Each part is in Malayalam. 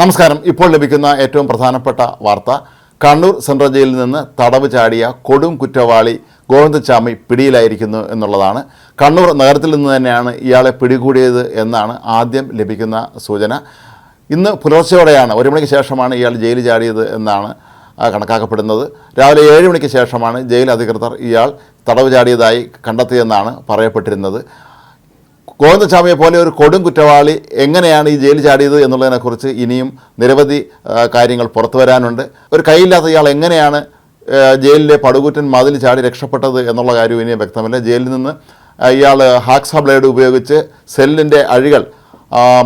നമസ്കാരം. ഇപ്പോൾ ലഭിക്കുന്ന ഏറ്റവും പ്രധാനപ്പെട്ട വാർത്ത. കണ്ണൂർ സെൻട്രൽ ജയിലിൽ നിന്ന് തടവ് ചാടിയ കൊടും കുറ്റവാളി ഗോവിന്ദച്ചാമി പിടിയിലായിരിക്കുന്നു എന്നുള്ളതാണ്. കണ്ണൂർ നഗരത്തിൽ നിന്ന് തന്നെയാണ് ഇയാളെ പിടികൂടിയത് എന്നാണ് ആദ്യം ലഭിക്കുന്ന സൂചന. ഇന്ന് പുലർച്ചയോടെയാണ് ഒരു മണിക്ക് ശേഷമാണ് ഇയാൾ ജയിൽ ചാടിയത് എന്നാണ് കണക്കാക്കപ്പെടുന്നത്. രാവിലെ ഏഴ് മണിക്ക് ശേഷമാണ് ജയിൽ അധികൃതർ ഇയാൾ തടവ് ചാടിയതായി കണ്ടെത്തിയെന്നാണ് പറയപ്പെട്ടിരുന്നത്. ഗോവിന്ദസ്വാമിയെ പോലെ ഒരു കൊടും കുറ്റവാളി എങ്ങനെയാണ് ഈ ജയിൽ ചാടിയത് എന്നുള്ളതിനെക്കുറിച്ച് ഇനിയും നിരവധി കാര്യങ്ങൾ പുറത്തു വരാനുണ്ട്. ഒരു കൈയില്ലാത്ത ഇയാൾ എങ്ങനെയാണ് ജയിലിലെ പടുകുറ്റൻ മതിൽ ചാടി രക്ഷപ്പെട്ടത് എന്നുള്ള കാര്യവും ഇനിയും വ്യക്തമല്ല. ജയിലിൽ നിന്ന് ഇയാൾ ഹാക്സ ബ്ലേഡ് ഉപയോഗിച്ച് സെല്ലിന്റെ അഴികൾ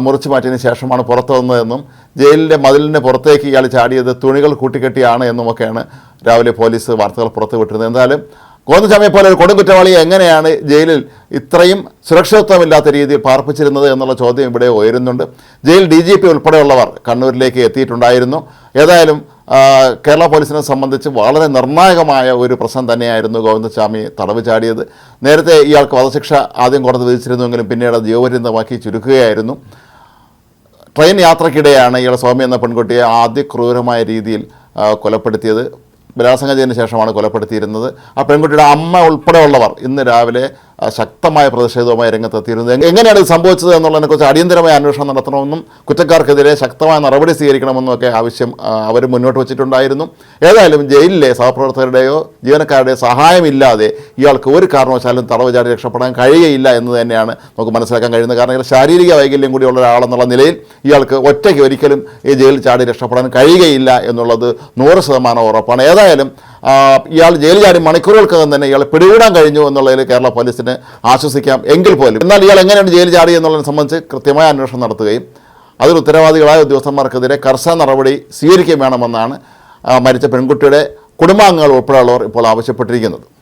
മുറിച്ചു മാറ്റിയതിന് ശേഷമാണ് പുറത്തു വന്നതെന്നും ജയിലിന്റെ മതിലിന്റെ പുറത്തേക്ക് ഇയാൾ ചാടിയത് തുണികൾ കൂട്ടിക്കെട്ടിയാണ് എന്നുമൊക്കെയാണ് രാവിലെ പോലീസ് വാർത്തകൾ പുറത്തുവിട്ടിരുന്നത് എന്തായാലും ഗോവിന്ദസ്വാമിയെ പോലെ ഒരു കൊടും കുറ്റവാളിയെ എങ്ങനെയാണ് ജയിലിൽ ഇത്രയും സുരക്ഷിതത്വമില്ലാത്ത രീതിയിൽ പാർപ്പിച്ചിരുന്നത് എന്നുള്ള ചോദ്യം ഇവിടെ ഉയരുന്നുണ്ട്. ജയിൽ ഡി ജി പി ഉൾപ്പെടെയുള്ളവർ കണ്ണൂരിലേക്ക് എത്തിയിട്ടുണ്ടായിരുന്നു. ഏതായാലും കേരള പോലീസിനെ സംബന്ധിച്ച് വളരെ നിർണായകമായ ഒരു പ്രശ്നം തന്നെയായിരുന്നു ഗോവിന്ദസ്വാമി തടവ് ചാടിയത്. നേരത്തെ ഇയാൾക്ക് വധശിക്ഷ ആദ്യം കോടതി വിധിച്ചിരുന്നുവെങ്കിലും പിന്നീട് ജീവപര്യന്തമാക്കി ചുരുക്കുകയായിരുന്നു. ട്രെയിൻ യാത്രക്കിടെയാണ് ഇയാൾ സ്വാമി എന്ന പെൺകുട്ടിയെ ആദ്യ ക്രൂരമായ രീതിയിൽ കൊലപ്പെടുത്തിയത്. ബലാത്സംഗം ചെയ്തതിന് ശേഷമാണ് കൊലപ്പെടുത്തിയിരുന്നത്. ആ പെൺകുട്ടിയുടെ അമ്മ ഉൾപ്പെടെയുള്ളവർ ഇന്ന് രാവിലെ ശക്തമായ പ്രതിഷേധവുമായി രംഗത്തെത്തിയിരുന്നത് എങ്ങനെയാണ് ഇത് സംഭവിച്ചത് എന്നുള്ളതിനെക്കുറിച്ച് അടിയന്തരമായ അന്വേഷണം നടത്തണമെന്നും കുറ്റക്കാർക്കെതിരെ ശക്തമായ നടപടി സ്വീകരിക്കണമെന്നും ഒക്കെ ആവശ്യം അവർ മുന്നോട്ട് വെച്ചിട്ടുണ്ടായിരുന്നു. ഏതായാലും ജയിലിലെ സഹപ്രവർത്തകരുടെയോ ജീവനക്കാരുടെയോ സഹായമില്ലാതെ ഇയാൾക്ക് ഒരു കാരണവശാലും തടവ് ചാടി രക്ഷപ്പെടാൻ കഴിയയില്ല എന്ന് തന്നെയാണ് നമുക്ക് മനസ്സിലാക്കാൻ കഴിയുന്നത്. കാരണം ഇയാൾ ശാരീരിക വൈകല്യം കൂടിയുള്ള ഒരാളെന്നുള്ള നിലയിൽ ഇയാൾക്ക് ഒറ്റയ്ക്ക് ഒരിക്കലും ഈ ജയിലിൽ ചാടി രക്ഷപ്പെടാൻ കഴിയുകയില്ല എന്നുള്ളത് നൂറ് ശതമാനം ഉറപ്പാണ്. ഏതായാലും ഇയാൾ ജയിലിൽ ചാടി മണിക്കൂറുകൾക്കകം തന്നെ ഇയാളെ പിടികൂടാൻ കഴിഞ്ഞു എന്നുള്ളതിൽ കേരള പോലീസിന് ആശ്വസിക്കാം എങ്കിൽ പോലും. എന്നാൽ ഇയാൾ എങ്ങനെയാണ് ജയിലിൽ ചാടി എന്നുള്ളതിനെ സംബന്ധിച്ച് കൃത്യമായ അന്വേഷണം നടത്തുകയും അതിൽ ഉത്തരവാദികളായ ഉദ്യോഗസ്ഥന്മാർക്കെതിരെ കർശന നടപടി സ്വീകരിക്കുകയും വേണമെന്നാണ് മരിച്ച പെൺകുട്ടിയുടെ കുടുംബാംഗങ്ങൾ ഉൾപ്പെടെയുള്ളവർ ഇപ്പോൾ ആവശ്യപ്പെട്ടിരിക്കുന്നത്.